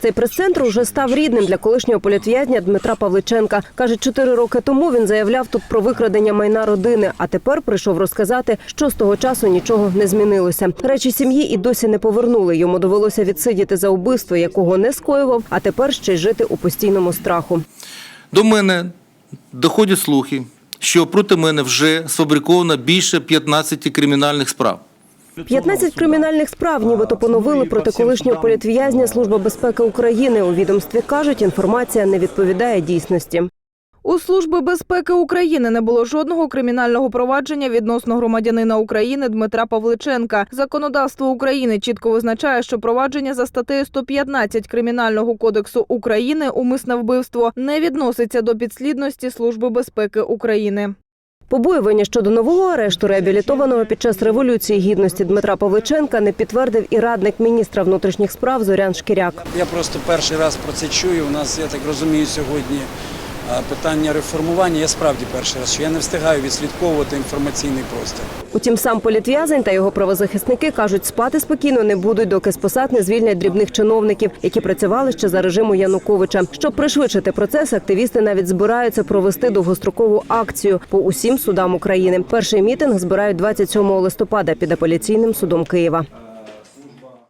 Цей прес-центр уже став рідним для колишнього політв'язня Дмитра Павличенка. Каже, чотири роки тому він заявляв тут про викрадення майна родини, а тепер прийшов розказати, що з того часу нічого не змінилося. Речі сім'ї і досі не повернули. Йому довелося відсидіти за вбивство, якого не скоював, а тепер ще й жити у постійному страху. До мене доходять слухи, що проти мене вже сфабриковано більше 15 кримінальних справ. 15 кримінальних справ нібито поновили проти колишнього політв'язня Служба безпеки України. У відомстві кажуть, інформація не відповідає дійсності. У Служби безпеки України не було жодного кримінального провадження відносно громадянина України Дмитра Павличенка. Законодавство України чітко визначає, що провадження за статтею 115 Кримінального кодексу України умисне вбивство не відноситься до підслідності Служби безпеки України. Побоювання щодо нового арешту реабілітованого під час революції гідності Дмитра Павличенка не підтвердив і радник міністра внутрішніх справ Зорян Шкіряк. Я просто перший раз про це чую. У нас, я так розумію, сьогодні питання реформування. Я справді перший раз, що я не встигаю відслідковувати інформаційний простір. Утім, сам політв'язень та його правозахисники кажуть, спати спокійно не будуть, доки з посад не звільнять дрібних чиновників, які працювали ще за режиму Януковича. Щоб пришвидшити процес, активісти навіть збираються провести довгострокову акцію по усім судам України. Перший мітинг збирають 27 листопада під апеляційним судом Києва.